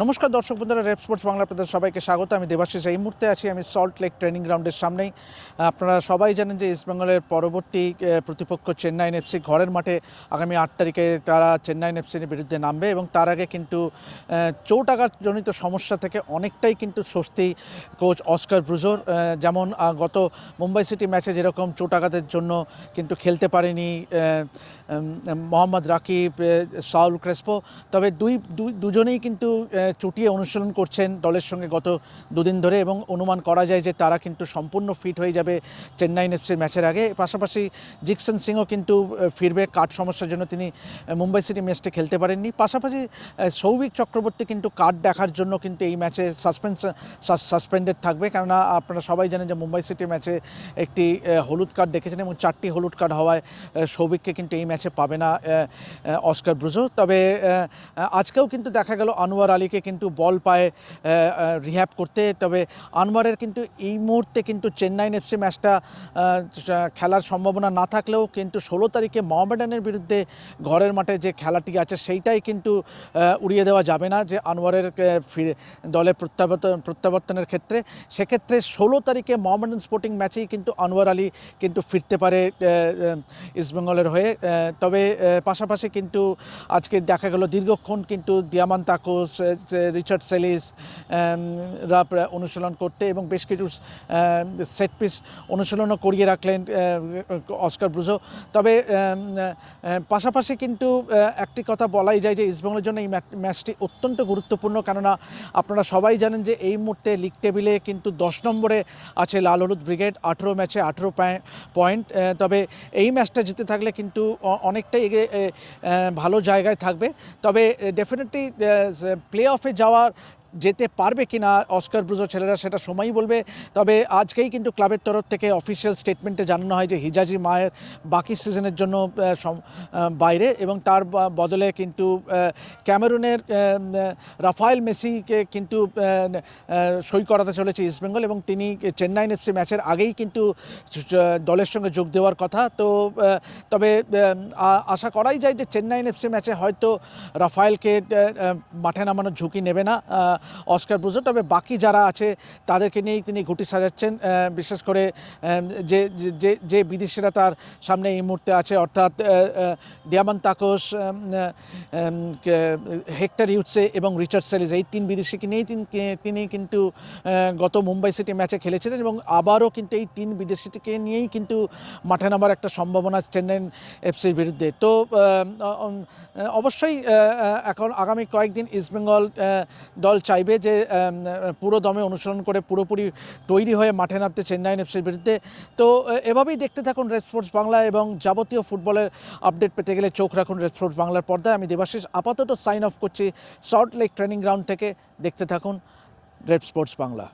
নমস্কার দর্শক বন্ধুরা রেপ স্পোর্টস বাংলা আপনাদের সবাইকে স্বাগত। আমি দেবাশিস। এই মুহূর্তে আছি আমি সল্ট লেক ট্রেনিং গ্রাউন্ডের সামনেই। আপনারা সবাই জানেন যে ইস্টবেঙ্গলের পরবর্তী প্রতিপক্ষ চেন্নাইন এফসি ঘরের মাঠে আগামী আট তারিখে তারা চেন্নাইন এফসির বিরুদ্ধে নামবে এবং তার আগে কিন্তু আহ, চোট আঘাতজনিত সমস্যা থেকে অনেকটাই কিন্তু স্বস্তি কোচ অস্কার ব্রুজোর। যেমন গত মুম্বাই সিটি ম্যাচে যেরকম চোট আঘাতের জন্য কিন্তু খেলতে পারেনি মোহাম্মদ রাকিব সাউল ক্রেসপো। তবে দুই দুজনেই কিন্তু চুটিয়ে অনুশীলন করছেন দলের সঙ্গে গত দুদিন ধরে এবং অনুমান করা যায় যে তারা কিন্তু সম্পূর্ণ ফিট হয়ে যাবে চেন্নাইন এফসির ম্যাচের আগে। পাশাপাশি জিকসন সিংও কিন্তু ফিরবে কাঠ সমস্যার জন্য তিনি মুম্বাই সিটি ম্যাচটি খেলতে পারেননি। পাশাপাশি সৌভিক চক্রবর্তী কিন্তু কার্ড দেখার জন্য কিন্তু এই ম্যাচে সাসপেন্স সাসপেন্ডেড থাকবে। কেননা আপনারা সবাই জানেন যে মুম্বাই সিটি ম্যাচে একটি হলুদ কার্ড দেখেছেন এবং চারটি হলুদ কার্ড হওয়ায় সৌভিককে কিন্তু এই ম্যাচে পাবে না অস্কার ব্রুজো। তবে আজকেও কিন্তু দেখা গেল আনোয়ার আলীকে কিন্তু বল পায় রিহ্যাব করতে। তবে আনোয়ারের কিন্তু এই মুহূর্তে কিন্তু চেন্নাইন এফসি ম্যাচটা খেলার সম্ভাবনা না থাকলেও কিন্তু ষোলো তারিখে মোহামেডানের বিরুদ্ধে ঘরের মাঠে যে খেলাটি আছে, সেইটাই কিন্তু উড়িয়ে দেওয়া যাবে না যে আনোয়ারের ফিরে, দলে প্রত্যাবর্তন প্রত্যাবর্তনের ক্ষেত্রে। সেক্ষেত্রে ষোলো তারিখে মোহামেডান স্পোর্টিং ম্যাচেই কিন্তু আনোয়ার আলী কিন্তু ফিরতে পারে ইস্টবেঙ্গলের হয়ে। তবে পাশাপাশি কিন্তু আজকে দেখা গেল দীর্ঘক্ষণ কিন্তু দিয়ামান তাকোস রিচার্ড সেলিস রা অনুশীলন করতে এবং বেশ কিছু সেট পিস অনুশীলনও করিয়ে রাখলেন অস্কার ব্রুজো তবে পাশাপাশি কিন্তু একটি কথা বলাই যায় যে ইস্টবেঙ্গলের জন্য এই ম্যাচটি অত্যন্ত গুরুত্বপূর্ণ। কেননা আপনারা সবাই জানেন যে এই মুহূর্তে লিগ টেবিলে কিন্তু দশ নম্বরে আছে লাল হলুদ ব্রিগেড আঠেরো ম্যাচে আঠেরো পয়েন্ট তবে এই ম্যাচটা জিতে থাকলে কিন্তু অনেকটাই ভালো জায়গায় থাকবে। তবে ডেফিনেটলি প্লে অফে যাওয়ার যেতে পারবে কি না অস্কার ব্রুজো ছেলেরা সেটা সময়ই বলবে। তবে আজকেই কিন্তু ক্লাবের তরফ থেকে অফিসিয়াল স্টেটমেন্টে জানানো হয় যে হিজাজি মায়ের বাকি সিজনের জন্য বাইরে এবং তার বদলে কিন্তু ক্যামেরুনের রাফায়েল মেসিকে কিন্তু সই করাতে চলেছে ইস্টবেঙ্গল এবং তিনি চেন্নাইন এফসি ম্যাচের আগেই কিন্তু দলের সঙ্গে যোগ দেওয়ার কথা। তো তবে আশা করাই যায় যে চেন্নাইন এফসি ম্যাচে হয়তো রাফায়েলকে মাঠে নামানোর ঝুঁকি নেবে না। Oscar Bruzon. তবে বাকি যারা আছে, তাদেরকে নিয়েই তিনি ঘুটি সাজাচ্ছেন বিশেষ করে যে, যে- যে বিদেশিরা তার সামনে এই মুহূর্তে আছে, অর্থাৎ ডিয়ামান তাকোস হেক্টর ইউটসে এবং রিচার্ড সেলিস, এই তিন বিদেশিকে নিয়েই তিন- কিন্তু গত মুম্বাই সিটি ম্যাচে খেলেছিলেন এবং আবারও কিন্তু এই তিন বিদেশিটিকে নিয়েই কিন্তু মাঠে নামার একটা সম্ভাবনা চেন্নাইন এফসির বিরুদ্ধে। তো অবশ্যই এখন আগামী কয়েকদিন ইস্টবেঙ্গল দল চাইবে যে পুরো দমে অনুসরণ করে পুরোপুরি তৈরি হয়ে মাঠে নামতে চেন্নাইন এফসির বিরুদ্ধে। তো এভাবেই দেখতে থাকুন রেড স্পোর্টস বাংলা এবং যাবতীয় ফুটবলের আপডেট পেতে গেলে চোখ রাখুন রেড স্পোর্টস বাংলার পর্দায়। আমি দেবাশিস, আপাতত সাইন অফ করছি সল্ট লেক ট্রেনিং গ্রাউন্ড থেকে। দেখতে থাকুন রেড স্পোর্টস বাংলা